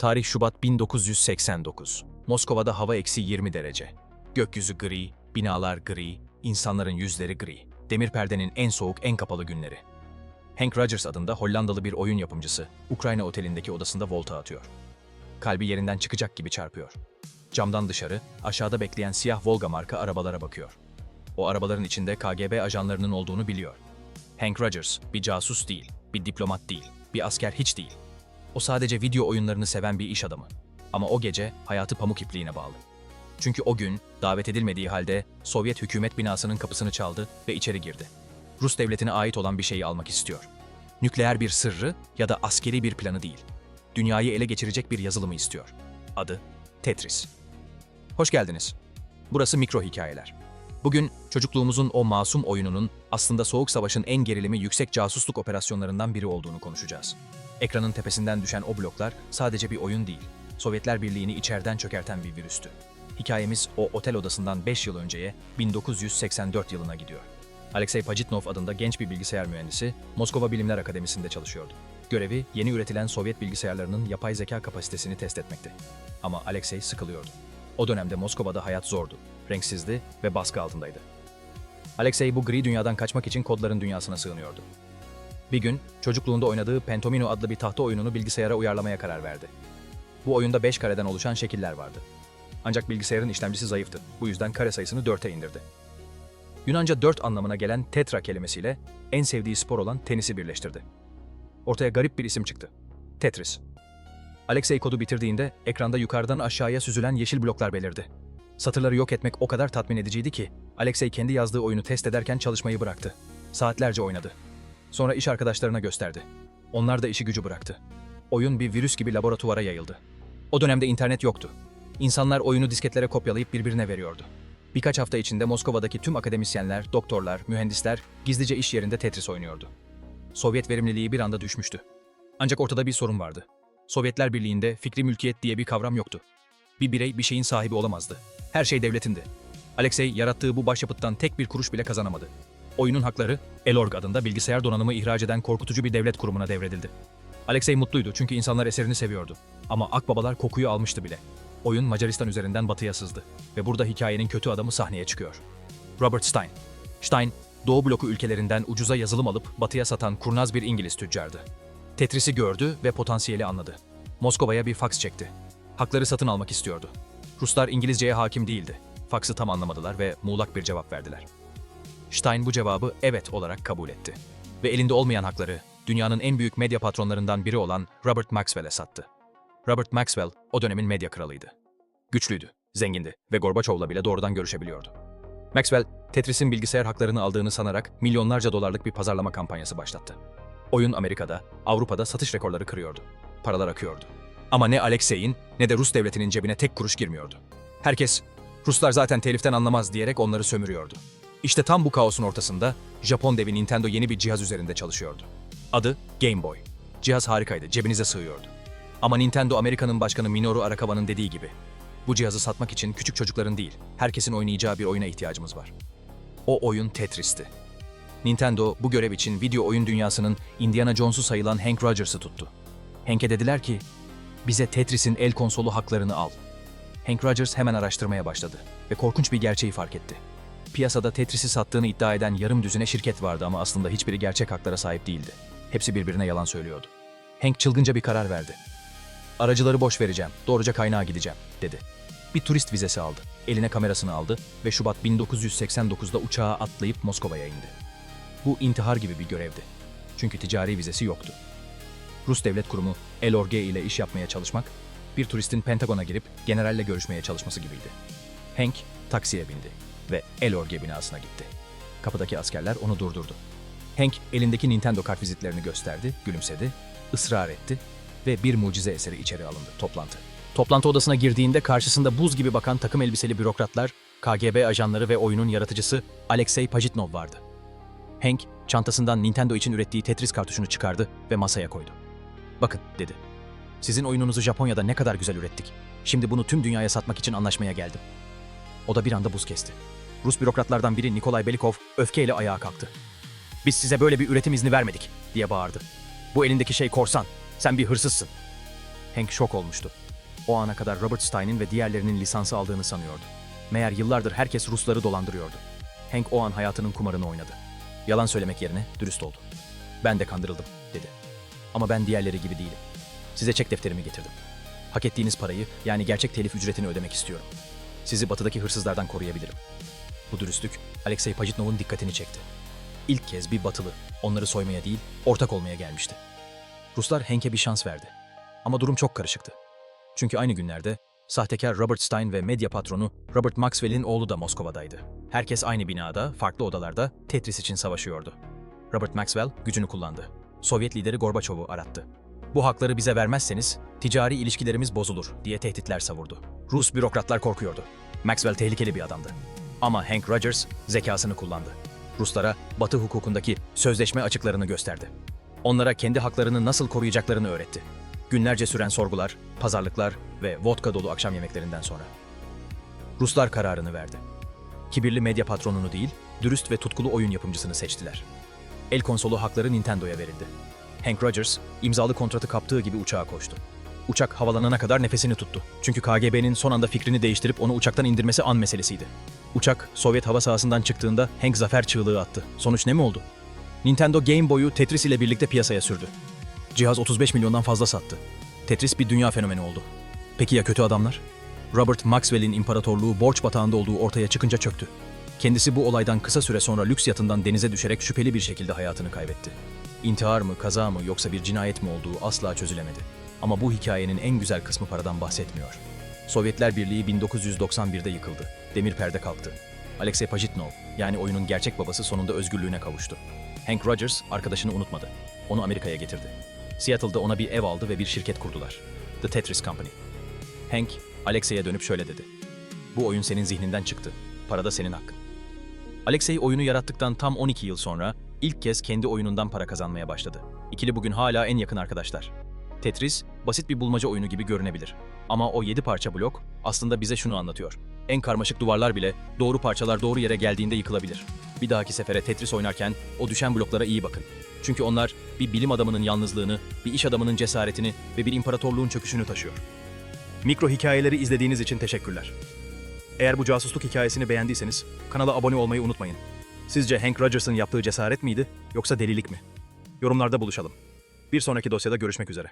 Tarih Şubat 1989. Moskova'da hava eksi 20 derece. Gökyüzü gri, binalar gri, insanların yüzleri gri. Demir perdenin en soğuk, en kapalı günleri. Hank Rogers adında Hollandalı bir oyun yapımcısı, Ukrayna otelindeki odasında volta atıyor. Kalbi yerinden çıkacak gibi çarpıyor. Camdan dışarı, aşağıda bekleyen siyah Volga marka arabalara bakıyor. O arabaların içinde KGB ajanlarının olduğunu biliyor. Hank Rogers bir casus değil, bir diplomat değil, bir asker hiç değil. O sadece video oyunlarını seven bir iş adamı. Ama o gece hayatı pamuk ipliğine bağlı. Çünkü o gün davet edilmediği halde Sovyet hükümet binasının kapısını çaldı ve içeri girdi. Rus devletine ait olan bir şeyi almak istiyor. Nükleer bir sırrı ya da askeri bir planı değil. Dünyayı ele geçirecek bir yazılımı istiyor. Adı Tetris. Hoş geldiniz. Burası mikro hikayeler. Bugün çocukluğumuzun o masum oyununun aslında Soğuk Savaş'ın en gerilimi yüksek casusluk operasyonlarından biri olduğunu konuşacağız. Ekranın tepesinden düşen o bloklar sadece bir oyun değil, Sovyetler Birliği'ni içeriden çökerten bir virüstü. Hikayemiz o otel odasından 5 yıl önceye 1984 yılına gidiyor. Alexey Pajitnov adında genç bir bilgisayar mühendisi Moskova Bilimler Akademisi'nde çalışıyordu. Görevi yeni üretilen Sovyet bilgisayarlarının yapay zeka kapasitesini test etmekti. Ama Alexey sıkılıyordu. O dönemde Moskova'da hayat zordu, renksizdi ve baskı altındaydı. Alexey bu gri dünyadan kaçmak için kodların dünyasına sığınıyordu. Bir gün çocukluğunda oynadığı Pentomino adlı bir tahta oyununu bilgisayara uyarlamaya karar verdi. Bu oyunda 5 kareden oluşan şekiller vardı. Ancak bilgisayarın işlemcisi zayıftı. Bu yüzden kare sayısını 4'e indirdi. Yunanca 4 anlamına gelen tetra kelimesiyle en sevdiği spor olan tenisi birleştirdi. Ortaya garip bir isim çıktı. Tetris. Alexey kodu bitirdiğinde ekranda yukarıdan aşağıya süzülen yeşil bloklar belirdi. Satırları yok etmek o kadar tatmin ediciydi ki Alexey kendi yazdığı oyunu test ederken çalışmayı bıraktı. Saatlerce oynadı. Sonra iş arkadaşlarına gösterdi. Onlar da işi gücü bıraktı. Oyun bir virüs gibi laboratuvara yayıldı. O dönemde internet yoktu. İnsanlar oyunu disketlere kopyalayıp birbirine veriyordu. Birkaç hafta içinde Moskova'daki tüm akademisyenler, doktorlar, mühendisler gizlice iş yerinde Tetris oynuyordu. Sovyet verimliliği bir anda düşmüştü. Ancak ortada bir sorun vardı. Sovyetler Birliği'nde fikri mülkiyet diye bir kavram yoktu. Bir birey bir şeyin sahibi olamazdı. Her şey devletindi. Alexey yarattığı bu başyapıttan tek bir kuruş bile kazanamadı. Oyunun hakları Elorg adında bilgisayar donanımı ihraç eden korkutucu bir devlet kurumuna devredildi. Alexey mutluydu çünkü insanlar eserini seviyordu. Ama akbabalar kokuyu almıştı bile. Oyun Macaristan üzerinden batıya sızdı ve burada hikayenin kötü adamı sahneye çıkıyor. Robert Stein. Stein, Doğu bloku ülkelerinden ucuza yazılım alıp batıya satan kurnaz bir İngiliz tüccardı. Tetris'i gördü ve potansiyeli anladı. Moskova'ya bir faks çekti. Hakları satın almak istiyordu. Ruslar İngilizceye hakim değildi. Faksı tam anlamadılar ve muğlak bir cevap verdiler. Stein bu cevabı evet olarak kabul etti. Ve elinde olmayan hakları dünyanın en büyük medya patronlarından biri olan Robert Maxwell'e sattı. Robert Maxwell o dönemin medya kralıydı. Güçlüydü, zengindi ve Gorbaçov'la bile doğrudan görüşebiliyordu. Maxwell, Tetris'in bilgisayar haklarını aldığını sanarak milyonlarca dolarlık bir pazarlama kampanyası başlattı. Oyun Amerika'da, Avrupa'da satış rekorları kırıyordu. Paralar akıyordu. Ama ne Alexey'in ne de Rus devletinin cebine tek kuruş girmiyordu. Herkes, Ruslar zaten teliften anlamaz diyerek onları sömürüyordu. İşte tam bu kaosun ortasında Japon devi Nintendo yeni bir cihaz üzerinde çalışıyordu. Adı Game Boy. Cihaz harikaydı, cebinize sığıyordu. Ama Nintendo Amerika'nın başkanı Minoru Arakawa'nın dediği gibi, bu cihazı satmak için küçük çocukların değil, herkesin oynayacağı bir oyuna ihtiyacımız var. O oyun Tetris'ti. Nintendo bu görev için video oyun dünyasının Indiana Jones'u sayılan Hank Rogers'ı tuttu. Hank'e dediler ki, bize Tetris'in el konsolu haklarını al. Hank Rogers hemen araştırmaya başladı ve korkunç bir gerçeği fark etti. Piyasada Tetris'i sattığını iddia eden yarım düzine şirket vardı ama aslında hiçbiri gerçek haklara sahip değildi. Hepsi birbirine yalan söylüyordu. Hank çılgınca bir karar verdi. Aracıları boş vereceğim, doğruca kaynağa gideceğim, dedi. Bir turist vizesi aldı, eline kamerasını aldı ve Şubat 1989'da uçağa atlayıp Moskova'ya indi. Bu intihar gibi bir görevdi. Çünkü ticari vizesi yoktu. Rus devlet kurumu LORG ile iş yapmaya çalışmak, bir turistin Pentagon'a girip generalle görüşmeye çalışması gibiydi. Hank taksiye bindi ve LORG binasına gitti. Kapıdaki askerler onu durdurdu. Hank elindeki Nintendo kartvizitlerini gösterdi, gülümsedi, ısrar etti ve bir mucize eseri içeri alındı, toplantı. Toplantı odasına girdiğinde karşısında buz gibi bakan takım elbiseli bürokratlar, KGB ajanları ve oyunun yaratıcısı Alexey Pajitnov vardı. Hank, çantasından Nintendo için ürettiği Tetris kartuşunu çıkardı ve masaya koydu. Bakın, dedi. Sizin oyununuzu Japonya'da ne kadar güzel ürettik. Şimdi bunu tüm dünyaya satmak için anlaşmaya geldim. O da bir anda buz kesti. Rus bürokratlardan biri Nikolay Belikov öfkeyle ayağa kalktı. Biz size böyle bir üretim izni vermedik, diye bağırdı. Bu elindeki şey korsan. Sen bir hırsızsın. Hank şok olmuştu. O ana kadar Robert Stein'in ve diğerlerinin lisansı aldığını sanıyordu. Meğer yıllardır herkes Rusları dolandırıyordu. Hank o an hayatının kumarını oynadı. Yalan söylemek yerine dürüst oldu. Ben de kandırıldım, dedi. Ama ben diğerleri gibi değilim. Size çek defterimi getirdim. Hak ettiğiniz parayı, yani gerçek telif ücretini ödemek istiyorum. Sizi batıdaki hırsızlardan koruyabilirim. Bu dürüstlük, Alexey Pajitnov'un dikkatini çekti. İlk kez bir batılı, onları soymaya değil, ortak olmaya gelmişti. Ruslar Hank'e bir şans verdi. Ama durum çok karışıktı. Çünkü aynı günlerde sahtekar Robert Stein ve medya patronu Robert Maxwell'in oğlu da Moskova'daydı. Herkes aynı binada, farklı odalarda Tetris için savaşıyordu. Robert Maxwell gücünü kullandı. Sovyet lideri Gorbaçov'u arattı. Bu hakları bize vermezseniz ticari ilişkilerimiz bozulur diye tehditler savurdu. Rus bürokratlar korkuyordu. Maxwell tehlikeli bir adamdı. Ama Hank Rogers zekasını kullandı. Ruslara Batı hukukundaki sözleşme açıklarını gösterdi. Onlara kendi haklarını nasıl koruyacaklarını öğretti. Günlerce süren sorgular, pazarlıklar ve vodka dolu akşam yemeklerinden sonra. Ruslar kararını verdi. Kibirli medya patronunu değil, dürüst ve tutkulu oyun yapımcısını seçtiler. El konsolu hakları Nintendo'ya verildi. Hank Rogers, imzalı kontratı kaptığı gibi uçağa koştu. Uçak havalanana kadar nefesini tuttu. Çünkü KGB'nin son anda fikrini değiştirip onu uçaktan indirmesi an meselesiydi. Uçak, Sovyet hava sahasından çıktığında Hank zafer çığlığı attı. Sonuç ne mi oldu? Nintendo Game Boy'u Tetris ile birlikte piyasaya sürdü. Cihaz 35 milyondan fazla sattı. Tetris bir dünya fenomeni oldu. Peki ya kötü adamlar? Robert Maxwell'in imparatorluğu borç batağında olduğu ortaya çıkınca çöktü. Kendisi bu olaydan kısa süre sonra lüks yatından denize düşerek şüpheli bir şekilde hayatını kaybetti. İntihar mı, kaza mı yoksa bir cinayet mi olduğu asla çözülemedi. Ama bu hikayenin en güzel kısmı paradan bahsetmiyor. Sovyetler Birliği 1991'de yıkıldı. Demir perde kalktı. Alexey Pajitnov, yani oyunun gerçek babası sonunda özgürlüğüne kavuştu. Hank Rogers arkadaşını unutmadı. Onu Amerika'ya getirdi. Seattle'da ona bir ev aldı ve bir şirket kurdular. The Tetris Company. Hank, Alexey'e dönüp şöyle dedi. Bu oyun senin zihninden çıktı. Para da senin hakkın. Alexey oyunu yarattıktan tam 12 yıl sonra ilk kez kendi oyunundan para kazanmaya başladı. İkili bugün hala en yakın arkadaşlar. Tetris, basit bir bulmaca oyunu gibi görünebilir. Ama o 7 parça blok aslında bize şunu anlatıyor. En karmaşık duvarlar bile doğru parçalar doğru yere geldiğinde yıkılabilir. Bir dahaki sefere Tetris oynarken o düşen bloklara iyi bakın. Çünkü onlar bir bilim adamının yalnızlığını, bir iş adamının cesaretini ve bir imparatorluğun çöküşünü taşıyor. Mikro hikayeleri izlediğiniz için teşekkürler. Eğer bu casusluk hikayesini beğendiyseniz kanala abone olmayı unutmayın. Sizce Hank Rogers'ın yaptığı cesaret miydi yoksa delilik mi? Yorumlarda buluşalım. Bir sonraki dosyada görüşmek üzere.